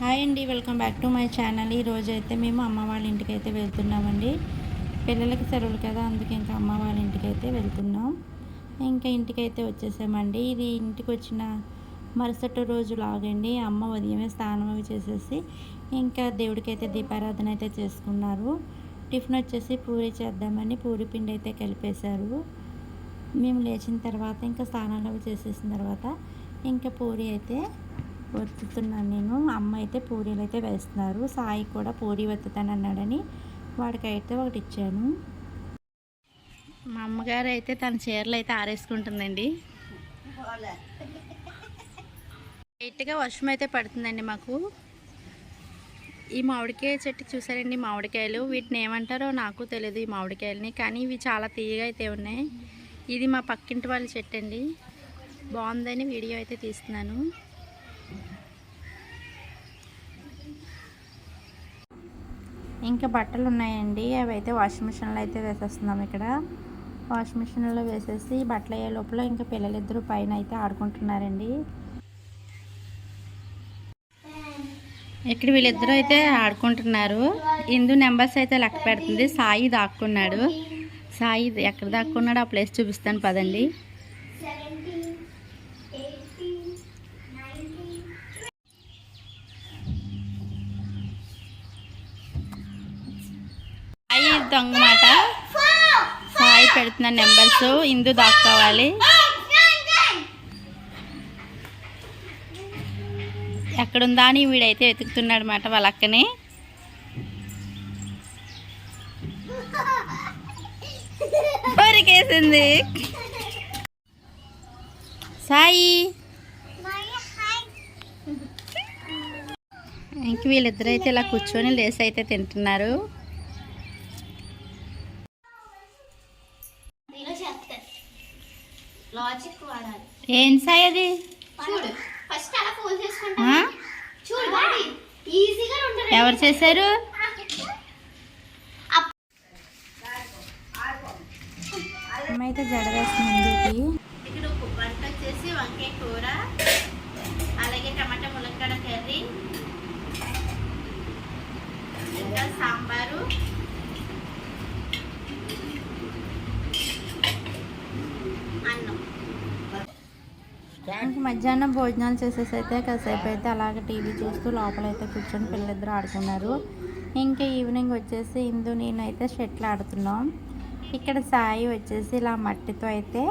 Hi అండి welcome back to my channel. ఈ రోజు అయితే మేము అమ్మ వాళ్ళ ఇంటికి అయితే వెళ్తున్నామండి. పిల్లలకి సెలవులు కదా అందుకే ఇంకా అమ్మ వాళ్ళ ఇంటికి అయితే వెళ్తున్నాం. ఇంకా ఇంటికి అయితే వచ్చేసామండి. ఇది ఇంటికి వచ్చిన మరుసటి రోజు లాగండి. అమ్మ ఉదయమే స్నానం అవి చేసేసి ఇంకా దేవుడికి అయితే దీపారాధన అయితే చేసుకున్నారు. టిఫిన్ వచ్చేసి పూరి చేద్దామని పూరి పిండి అయితే కలిపేశారు. మేము లేచిన తర్వాత ఇంకా స్నానాలు అవి చేసేసిన తర్వాత ఇంకా పూరి అయితే వత్తుతున్నాను నేను. అమ్మ అయితే పూరీలు అయితే వేస్తున్నారు. సాయి కూడా పూరి వత్తుతాను అన్నాడని వాడికైతే ఒకటి ఇచ్చాను. మా అమ్మగారు అయితే తన చీరలు అయితే ఆరేసుకుంటుందండి. లైట్గా వర్షం అయితే పడుతుందండి మాకు. ఈ మామిడికాయ చెట్టు చూసారండి మామిడికాయలు. వీటిని ఏమంటారో నాకు తెలియదు ఈ మామిడికాయలని. కానీ ఇవి చాలా తీయగా అయితే ఉన్నాయి. ఇది మా పక్కింటి వాళ్ళ చెట్టు అండి బాగుందని వీడియో అయితే తీస్తున్నాను. ఇంకా బట్టలు ఉన్నాయండి. అవి అయితే వాషింగ్ మిషన్లో అయితే వేసేస్తున్నాం ఇక్కడ. వాషింగ్ మిషన్లో వేసేసి బట్టలు అయ్యే లోపల ఇంకా పిల్లలిద్దరూ పైన అయితే ఆడుకుంటున్నారండి. ఇక్కడ వీళ్ళిద్దరూ అయితే ఆడుకుంటున్నారు. ఇందు నెంబర్స్ అయితే లెక్క పెడుతుంది. సాయి దాక్కున్నాడు. సాయి ఎక్కడ దాక్కున్నాడు ఆ ప్లేస్ చూపిస్తాను పదండి. సాయి మాట సాయి పెడుతున్న నెంబర్స్ ఇందు దాక్కోవాలి. ఎక్కడుందా అని వీడైతే వెతుకుతున్నాడు అనమాట వాళ్ళ అక్కని కోరికేసింది సాయి. ఇంక వీళ్ళిద్దరైతే ఇలా కూర్చొని లేస్ అయితే తింటున్నారు. లాజిక్ వాడాలి. ఏం సాయి అది? చూడు. ఫస్ట్ అలా ఫోన్ ఆ? చేసుకుంటా చూడు వాడి. ఈజీగా ఉంటారు ఎవరు చేశారు? అమ్మ అయితే జడ వేస్తుంది ఇక్కడ ఒక వంట వచ్చేసి వంకాయ కూర. మధ్యాహ్నం భోజనాలు చేసేసి అయితే కాసేపు అయితే అలాగే టీవీ చూస్తూ లోపల అయితే కూర్చొని పిల్లలిద్దరు ఆడుకున్నారు. ఇంకా ఈవినింగ్ వచ్చేసి ఇందు నేనైతే షెట్లు ఆడుతున్నాం. ఇక్కడ సాయి వచ్చేసి ఇలా మట్టితో అయితే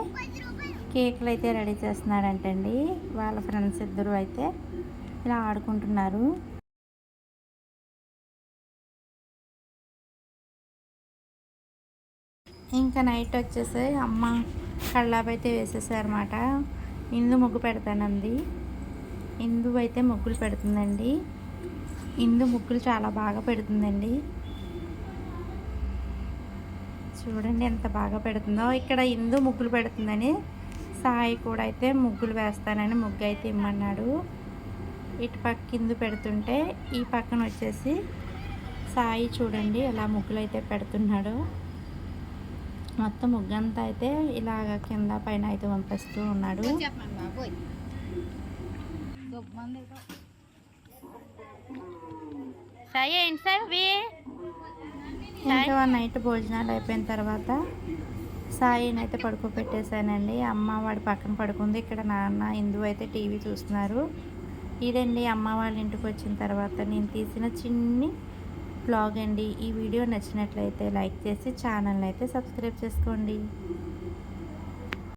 కేకులు అయితే రెడీ చేస్తున్నాడంటండి. వాళ్ళ ఫ్రెండ్స్ ఇద్దరు అయితే ఇలా ఆడుకుంటున్నారు. ఇంకా నైట్ వచ్చేసి అమ్మ కళ్ళాబైతే అయితే వేసేసారన్నమాట. ఇందు ముగ్గు పెడతానండి. ఇందు అయితే ముగ్గులు పెడుతుందండి. ఇందు ముగ్గులు చాలా బాగా పెడుతుందండి. చూడండి ఎంత బాగా పెడుతుందో. ఇక్కడ ఇందు ముగ్గులు పెడుతుందని సాయి కూడా అయితే ముగ్గులు వేస్తానని ముగ్గు అయితే ఇమ్మన్నాడు. ఇటు పక్క ఇందు పెడుతుంటే ఈ పక్కన వచ్చేసి సాయి చూడండి ఎలా ముగ్గులు అయితే పెడుతున్నాడు. మొత్తం ముగ్గంతా అయితే ఇలాగ కింద పైన అయితే పంపిస్తూ ఉన్నాడు. సాయి ఏంటి? ఇంకా నైట్ భోజనాలు అయిపోయిన తర్వాత సాయిని అయితే పడుకోబెట్టేశానండి. అమ్మ వాడి పక్కన పడుకుంది. ఇక్కడ నాన్న ఇందు అయితే టీవీ చూస్తున్నారు. ఇదండి అమ్మ వాళ్ళ ఇంటికి వచ్చిన తర్వాత నేను తీసిన చిన్ని బ్లాగ్ అండి. ఈ వీడియో నచ్చినట్లయితే లైక్ చేసి ఛానల్ అయితే సబ్స్క్రైబ్ చేసుకోండి.